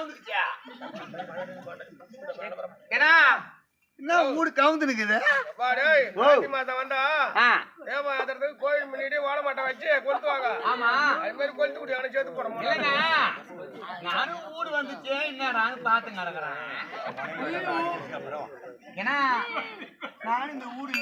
ஊடு கவுந்துக்குச்சு என்ன என்ன மூடு கவுந்து நிக்குது? மாசம் வந்தா ஏமா அதற்கு கோயில் முன்னாடி வாழை மாட்டை வச்சு கொளுத்துவாங்க ஆமா. அது மாதிரி கொளுத்து விட்டு அவனை சேர்த்து போட முடியல நானும் ஊடு வந்துச்சு என்னடான்னு பார்த்து கிடக்குறேன் ஏன்னா நானும் இந்த ஊடு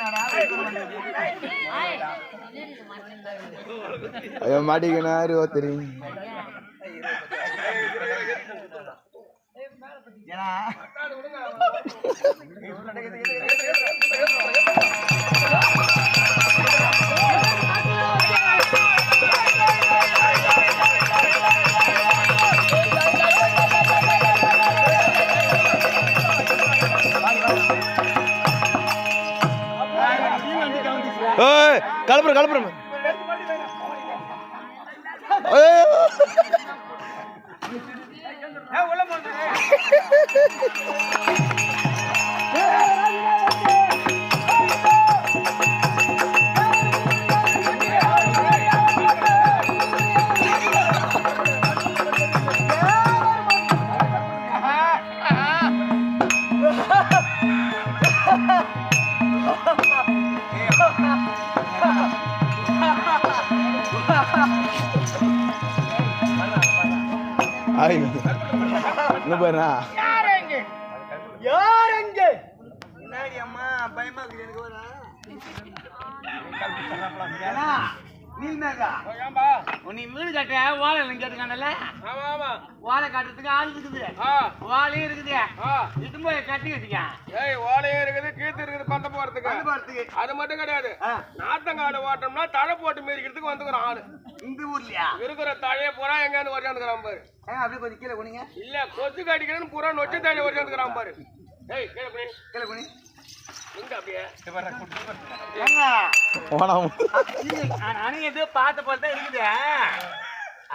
ஏன்னா கலப்புற கலப்புற ஏய் ஐய் இங்க பாருடா யார் எங்க என்னடி அம்மா பயமா இருக்குது. எனக்கு வரா நீ வீடு கட்ட வாழை கேட்டுக்கானல ஆமா ஆமா. வாழை கட்டுறதுக்கு ஆள் இருக்குது. வாழையும் இருக்குது. இது போய் கட்டி வச்சுக்க ஏய் ஓலையும் இருக்குது கீத்து இருக்குது பந்த போறதுக்கு. அது மட்டும் கிடையாது. நாத்தங்காடு ஓட்டோம்னா தழை போட்டு மேய்க்கிறதுக்கு வந்துக்கிறோம் ஆளு. இந்த ஊர்லயா? இருக்கிற தழையை பூரா எங்கேருந்து வரையாந்துக்கிறான் பாரு. ஏன் அப்படியே கொஞ்சம் கீழே குனிங்க. இல்ல கொத்து கடிக்கிறேன்னு பூரா நொச்சி தழையை வரையாந்துக்கிறான் பாரு. ஏய் கீழே போய் கீழே குனி. எங்க பார்த்த போல தான் இருக்குது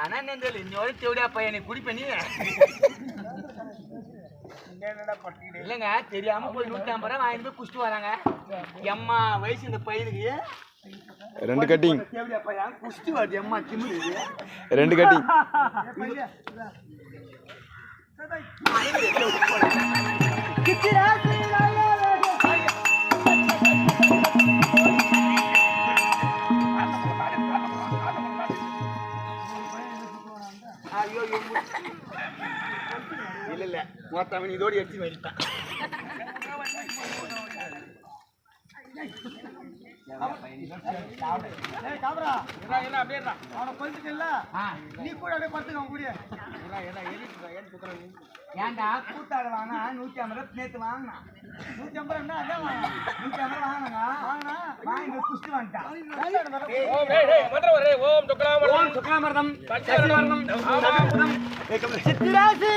ஆனா என்ன தெரியல இன்னொரு தேவடியா பையன் நீ குடிப்ப நீ? இல்லைங்க தெரியாம போய் நூத்தி ஐம்பது ரூபா வாங்கிட்டு போய் குடிச்சிட்டு வராங்க. எம்மா வயசு இந்த பையனுக்கு. ரெண்டு கட்டிங். குடிச்சிட்டு வருது எம்மா திமுது ரெண்டு கட்டிங். ஐயோ மொத்தவன் இதோடு எடுத்து வைத்தான் என்ன, என்ன அப்படியே இருடா. நீ கூட அப்படியே பத்துக்க கூடிய ஏன்டா கூட்டாள வாங்கினா நூத்தி ஐம்பது ரூபா நேத்து வாங்கினா நூத்தி ஐம்பது ரூபா அதான் வாங்கினா நூத்தி ஐம்பது ரூபா வாங்கினா வாங்கினா வாங்கி குஸ்து வந்துட்டான் ஓம் டேய், ஓம் துக்கராமரம். சித்திராசி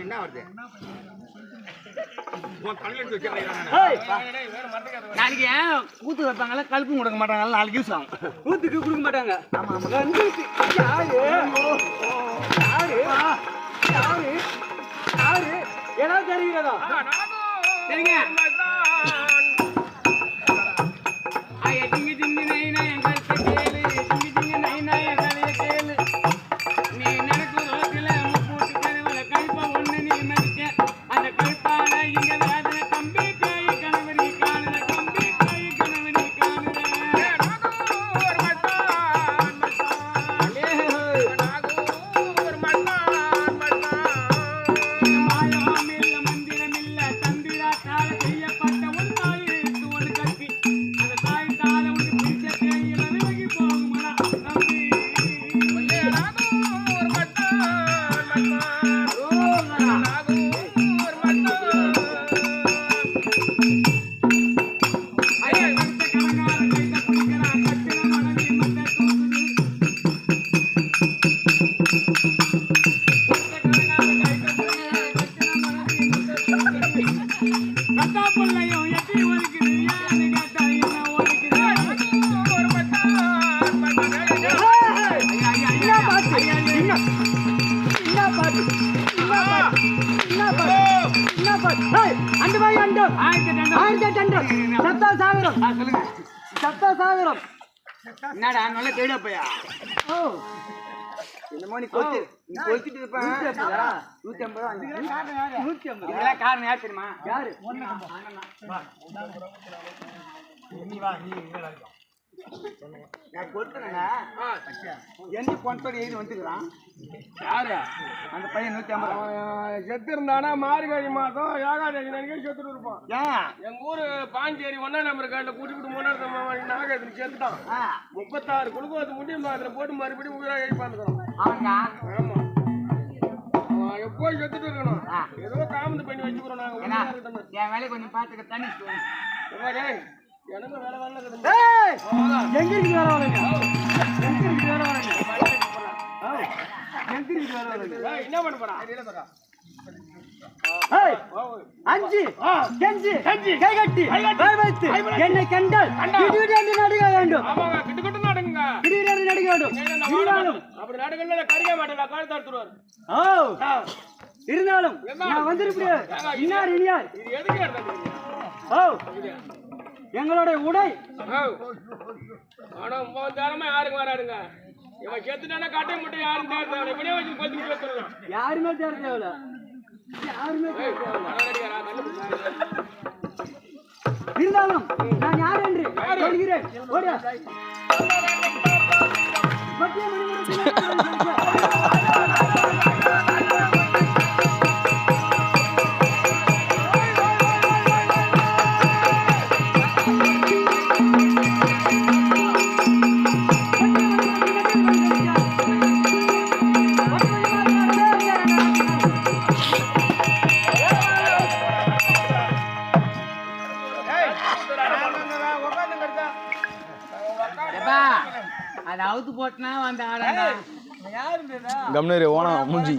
என்ன வருது? நாளைக்கு ஏன் ஊத்து வைப்பாங்கல்ல கழுப்பு கொடுக்க மாட்டாங்கல்ல நாளைக்கு யூஸ் ஆகும் ஊத்துக்கு கொடுக்க மாட்டாங்க. ஆமா ஆமா. யாரு? யாரு? யாரு? யாரு? ஏதாவது தெரியுறதா சரிங்க என்னடா நல்ல தேடியா பையா ஓ. என்னமோ நீ கொத்து நீ கொத்திட்டு இருப்ப. நூத்தி ஐம்பது ரூபா நூத்தி ஐம்பது இதெல்லாம் காரணம் யார் தெரியுமா? யாரு? நான் கொடுத்தேங்க எந்த பொண்ணோட எழுதி வந்துக்கிறான். யாரு? அந்த பையன் நூத்தி ஐம்பது செத்து இருந்தானா மார்கழி மாதம் ஏகாதசி நினைக்க செத்துட்டு இருப்பான். ஏன்? எங்க ஊரு பாஞ்சேரி ஒன்னா நம்பர் காட்டில் கூட்டிட்டு மூணாவது நாகத்தில் செத்துட்டான் முப்பத்தாறு குளுக்கோஸ் முடி மாத்திரை போட்டு மறுபடியும் உயிரா எழுப்பாந்துக்கிறோம் அவன்டா. ஆமா. அவன் எப்போ செத்துட்டு இருக்கணும். ஆ. ஏதோ காமந்து பண்ணி வச்சுக்கிறோம் நாங்க. என் வேலையை கொஞ்சம் பார்த்துக்க தண்ணி சொல்லு. ஏம்மா டேய், எனக்கு வேலை வேலை இருக்குது ஏய், எங்க இருக்கு வேற வரீங்க எங்க இருக்கு வேற வரீங்க எங்க இருக்கு வேற வரீங்க ஏய், என்ன பண்ண போறா? ஏய், அஞ்சு கெஞ்சி கை கட்டி கை வைத்து என்னை கண்டால் நடுக வேண்டும். ஆமாங்க கிட்ட கிட்ட நடக்குங்க திடீரென்று நடுக வேண்டும். இருந்தாலும் அப்படி நடுக்கல கறிக்க மாட்டேன் கால் தடுத்துருவாரு ஓ இருந்தாலும் நான் வந்திருப்பேன். இன்னார் இனியார். இது எதுக்கு ஓ. எங்களுடைய உடை. ஆனா திறமை யாருக்கு வராதுங்க இவன் செத்துட்டானா கட்டை மட்டும் யாரும் தேர்தல் இப்படியே வச்சு கொத்தி வச்சிருக்கான் யாருமே தேவையில்ல யாருமே தேட இருந்தாலும் நான் யார் என்று சொல்கிறேன் போட்டுனா வந்து ஆடாங்க கம்னரு ஓனா மூஞ்சி.